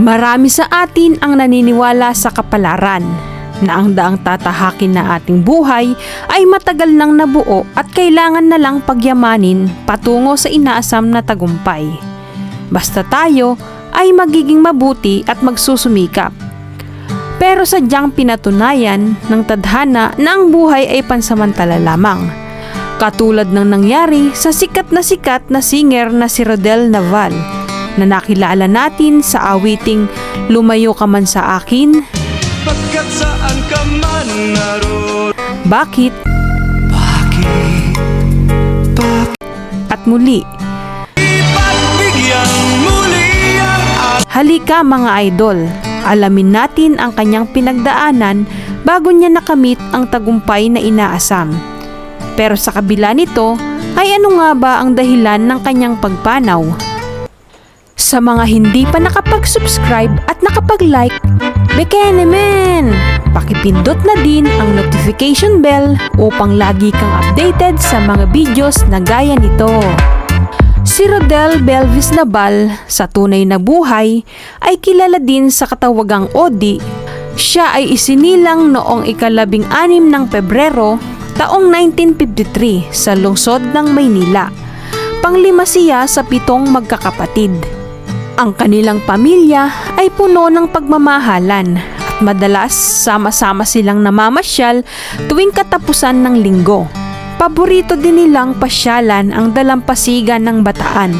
Marami sa atin ang naniniwala sa kapalaran na ang daang tatahakin na ating buhay ay matagal nang nabuo at kailangan na lang pagyamanin patungo sa inaasam na tagumpay. Basta tayo ay magiging mabuti at magsusumikap. Pero sadyang pinatunayan ng tadhana na ang buhay ay pansamantala lamang. Katulad ng nangyari sa sikat na sikat na singer na si Rodel Naval na nakilala natin sa awiting Lumayo ka man sa akin, Pagkat saan ka man naroon Bakit Bakit at Muli. Muli ang Halika mga idol, alamin natin ang kanyang pinagdaanan bago niya nakamit ang tagumpay na inaasam. Pero sa kabila nito, ay ano nga ba ang dahilan ng kanyang pagpanaw? Sa mga hindi pa nakapag-subscribe at nakapag-like, beke naman! Pakipindot na din ang notification bell upang lagi kang updated sa mga videos na gaya nito. Si Rodel Belvis Nabal sa tunay na buhay ay kilala din sa katawagang Odi. Siya ay isinilang noong ikalabing anim ng Pebrero taong 1953 sa lungsod ng Maynila. Panglima siya sa pitong magkakapatid. Ang kanilang pamilya ay puno ng pagmamahalan at madalas sama-sama silang namamasyal tuwing katapusan ng linggo. Paborito din nilang pasyalan ang dalampasigan ng bataan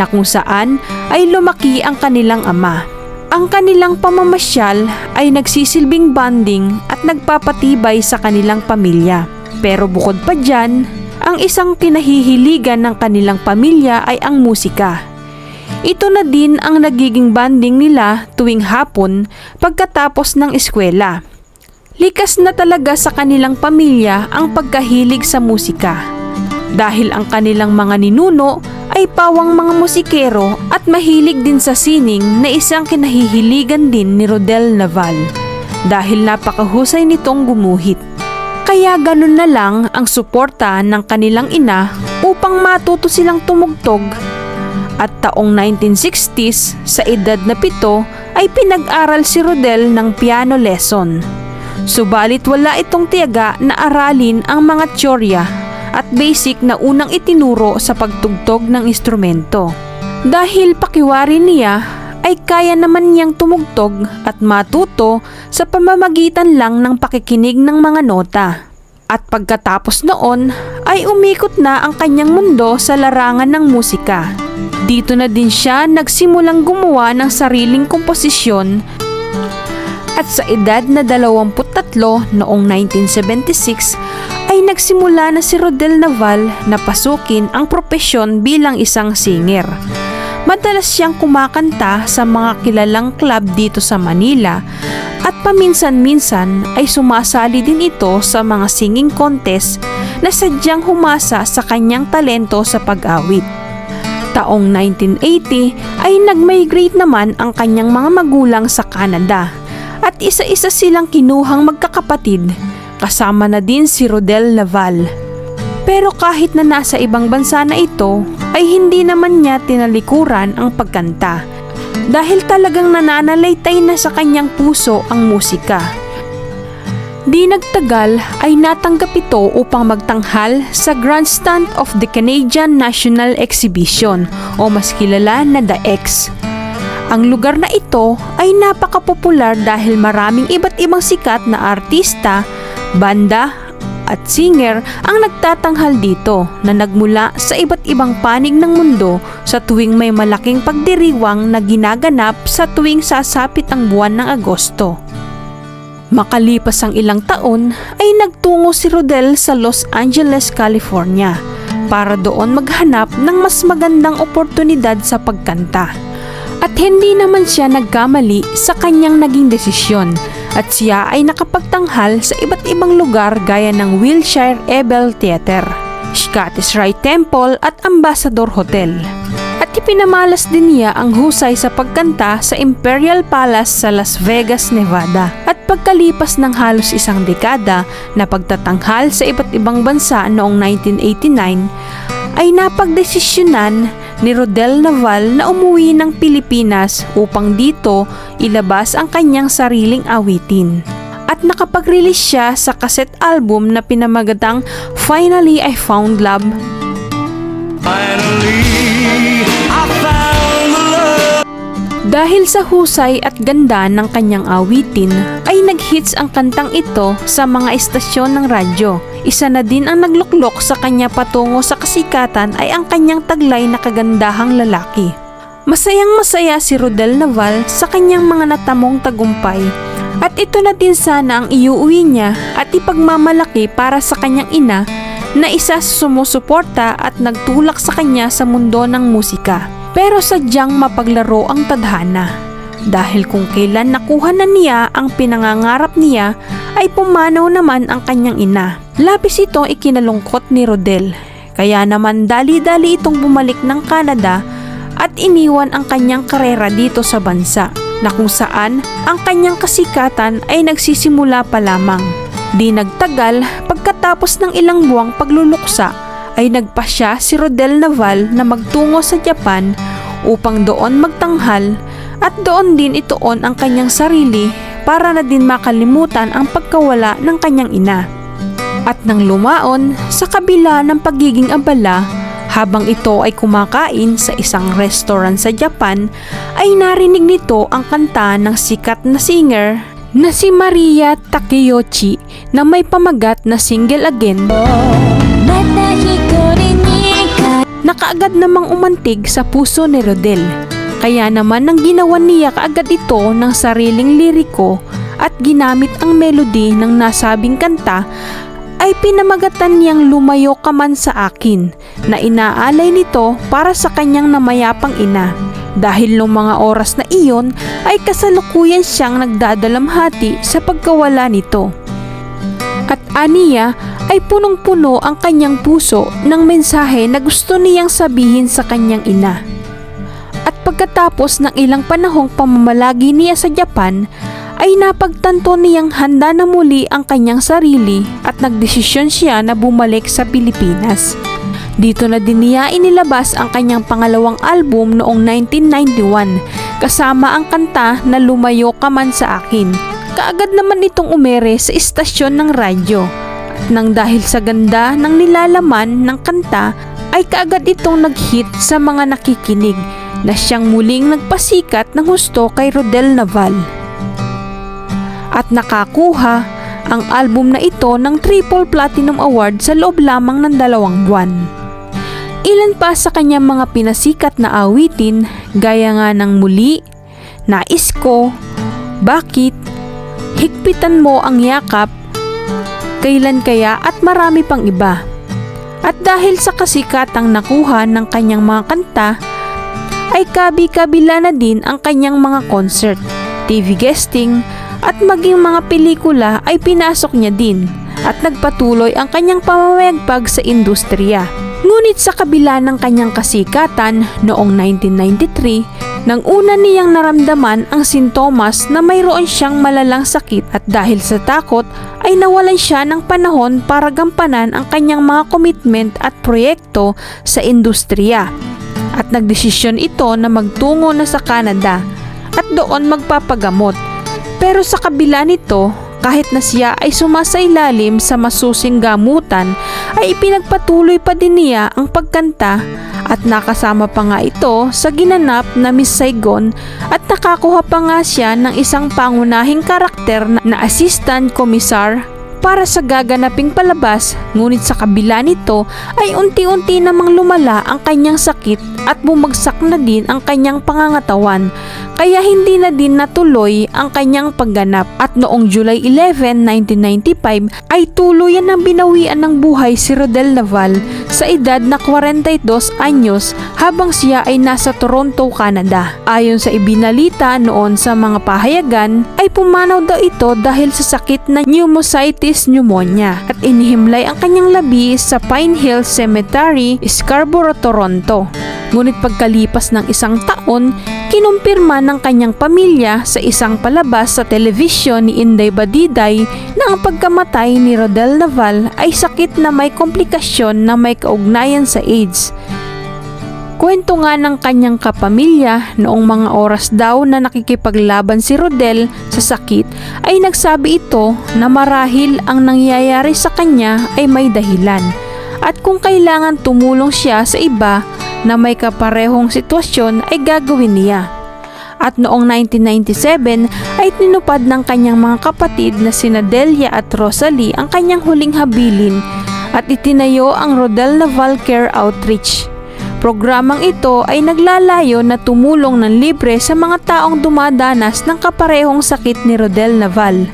na kung saan ay lumaki ang kanilang ama. Ang kanilang pamamasyal ay nagsisilbing bonding at nagpapatibay sa kanilang pamilya. Pero bukod pa dyan, ang isang kinahihiligan ng kanilang pamilya ay ang musika. Ito na din ang nagiging banding nila tuwing hapon pagkatapos ng eskwela. Likas na talaga sa kanilang pamilya ang pagkahilig sa musika. Dahil ang kanilang mga ninuno ay pawang mga musikero at mahilig din sa sining na isang kinahihiligan din ni Rodel Naval. Dahil napakahusay nitong gumuhit. Kaya ganun na lang ang suporta ng kanilang ina upang matuto silang tumugtog at taong 1960s sa edad na pito ay pinag-aral si Rodel ng piano lesson. Subalit wala itong tiyaga na aralin ang mga teorya at basic na unang itinuro sa pagtugtog ng instrumento. Dahil pakiwari niya ay kaya naman niyang tumugtog at matuto sa pamamagitan lang ng pakikinig ng mga nota. At pagkatapos noon ay umikot na ang kanyang mundo sa larangan ng musika. Dito na din siya nagsimulang gumawa ng sariling komposisyon at sa edad na 23 noong 1976 ay nagsimula na si Rodel Naval na pasukin ang propesyon bilang isang singer. Madalas siyang kumakanta sa mga kilalang club dito sa Manila at paminsan-minsan ay sumasali din ito sa mga singing contest na sadyang humasa sa kanyang talento sa pag-awit. Taong 1980 ay nag-migrate naman ang kanyang mga magulang sa Canada at isa-isa silang kinuhang magkakapatid kasama na din si Rodel Naval. Pero kahit na nasa ibang bansa na ito ay hindi naman niya tinalikuran ang pagkanta dahil talagang nananalaytay na sa kanyang puso ang musika. Di nagtagal ay natanggap ito upang magtanghal sa Grandstand of the Canadian National Exhibition o mas kilala na The X. Ang lugar na ito ay napakapopular dahil maraming iba't ibang sikat na artista, banda at singer ang nagtatanghal dito na nagmula sa iba't ibang panig ng mundo sa tuwing may malaking pagdiriwang na ginaganap sa tuwing sasapit ang buwan ng Agosto. Makalipas ang ilang taon ay nagtungo si Rodel sa Los Angeles, California para doon maghanap ng mas magandang oportunidad sa pagkanta. At hindi naman siya nagkamali sa kanyang naging desisyon at siya ay nakapagtanghal sa iba't ibang lugar gaya ng Wilshire Ebel Theater, Scottish Rite Temple at Ambassador Hotel. At ipinamalas din niya ang husay sa pagkanta sa Imperial Palace sa Las Vegas, Nevada. At pagkalipas ng halos isang dekada na pagtatanghal sa iba't ibang bansa noong 1989, ay napagdesisyonan ni Rodel Naval na umuwi ng Pilipinas upang dito ilabas ang kanyang sariling awitin. At nakapag-release siya sa cassette album na pinamagatang Finally I Found Love Finally, Dahil sa husay at ganda ng kanyang awitin, ay nag-hits ang kantang ito sa mga istasyon ng radyo. Isa na din ang nagluklok sa kanya patungo sa kasikatan ay ang kanyang taglay na kagandahang lalaki. Masayang masaya si Rodel Naval sa kanyang mga natamong tagumpay at ito na din sana ang iuwi niya at ipagmamalaki para sa kanyang ina na isa sa sumusuporta at nagtulak sa kanya sa mundo ng musika. Pero sadyang mapaglaro ang tadhana. Dahil kung kailan nakuha na niya ang pinangangarap niya, ay pumanaw naman ang kanyang ina. Labis ito ikinalungkot ni Rodel. Kaya naman dali-dali itong bumalik ng Canada at iniwan ang kanyang karera dito sa bansa na kung saan ang kanyang kasikatan ay nagsisimula pa lamang. Di nagtagal, pagkatapos ng ilang buwang pagluluksa, ay nagpasya si Rodel Naval na magtungo sa Japan upang doon magtanghal at doon din ituon ang kanyang sarili para na din makalimutan ang pagkawala ng kanyang ina. At nang lumaon sa kabila ng pagiging abala habang ito ay kumakain sa isang restaurant sa Japan, ay narinig nito ang kanta ng sikat na singer na si Maria Takeyochi na may pamagat na single again. Nakaagad namang umantig sa puso ni Rodel. Kaya naman ang ginawa niya kaagad ito ng sariling liriko at ginamit ang melody ng nasabing kanta ay pinamagatan niyang lumayo ka man sa akin na inaalay nito para sa kanyang namayapang ina. Dahil nung mga oras na iyon ay kasalukuyan siyang nagdadalamhati sa pagkawala nito. At aniya ay punong-puno ang kanyang puso ng mensahe na gusto niyang sabihin sa kanyang ina. At pagkatapos ng ilang panahong pamamalagi niya sa Japan, ay napagtanto niyang handa na muli ang kanyang sarili at nagdesisyon siya na bumalik sa Pilipinas. Dito na din niya inilabas ang kanyang pangalawang album noong 1991 kasama ang kanta na Lumayo Ka Man Sa Akin. Kaagad naman itong umere sa istasyon ng radyo. Nang dahil sa ganda ng nilalaman ng kanta ay kaagad itong nag-hit sa mga nakikinig na siyang muling nagpasikat ng husto kay Rodel Naval. At nakakuha ang album na ito ng Triple Platinum Award sa loob lamang ng dalawang buwan. Ilan pa sa kanyang mga pinasikat na awitin gaya nga ng Muli, Nais Ko, Bakit, Higpitan Mo Ang Yakap, Kailan Kaya at marami pang iba. At dahil sa kasikatang nakuha ng kanyang mga kanta, ay kabi-kabila na din ang kanyang mga concert, TV guesting, at maging mga pelikula ay pinasok niya din at nagpatuloy ang kanyang pamamayagpag sa industriya. Ngunit sa kabila ng kanyang kasikatan noong 1993, nang una niyang naramdaman ang sintomas na mayroon siyang malalang sakit at dahil sa takot ay nawalan siya ng panahon para gampanan ang kanyang mga commitment at proyekto sa industriya. At nagdesisyon ito na magtungo na sa Canada at doon magpapagamot. Pero sa kabila nito, kahit na siya ay sumasailalim sa masusing gamutan, ay ipinagpatuloy pa din niya ang pagkanta at nakasama pa nga ito sa ginanap na Miss Saigon at nakakuha pa nga siya ng isang pangunahing karakter na, assistant commissar para sa gaganaping palabas. Ngunit sa kabila nito ay unti-unti namang lumala ang kanyang sakit at bumagsak na din ang kanyang pangangatawan kaya hindi na din natuloy ang kanyang pagganap at noong July 11, 1995 ay tuluyan ng binawian ng buhay si Rodel Naval sa edad na 42 anyos habang siya ay nasa Toronto, Canada. Ayon sa ibinalita noon sa mga pahayagan ay pumanaw daw ito dahil sa sakit na pneumocystis pneumonia at inihimlay ang kanyang labi sa Pine Hill Cemetery, Scarborough, Toronto. Ngunit pagkalipas ng isang taon, kinumpirma ng kanyang pamilya sa isang palabas sa telebisyon ni Inday Badiday na ang pagkamatay ni Rodel Naval ay sakit na may komplikasyon na may kaugnayan sa AIDS. Kwento nga ng kanyang kapamilya noong mga oras daw na nakikipaglaban si Rodel sa sakit ay nagsabi ito na marahil ang nangyayari sa kanya ay may dahilan at kung kailangan tumulong siya sa iba na may kaparehong sitwasyon ay gagawin niya. At noong 1997 ay tinupad ng kanyang mga kapatid na sina Delia at Rosalie ang kanyang huling habilin at itinayo ang Rodel Naval Care Outreach. Programang ito ay naglalayo na tumulong ng libre sa mga taong dumadanas ng kaparehong sakit ni Rodel Naval.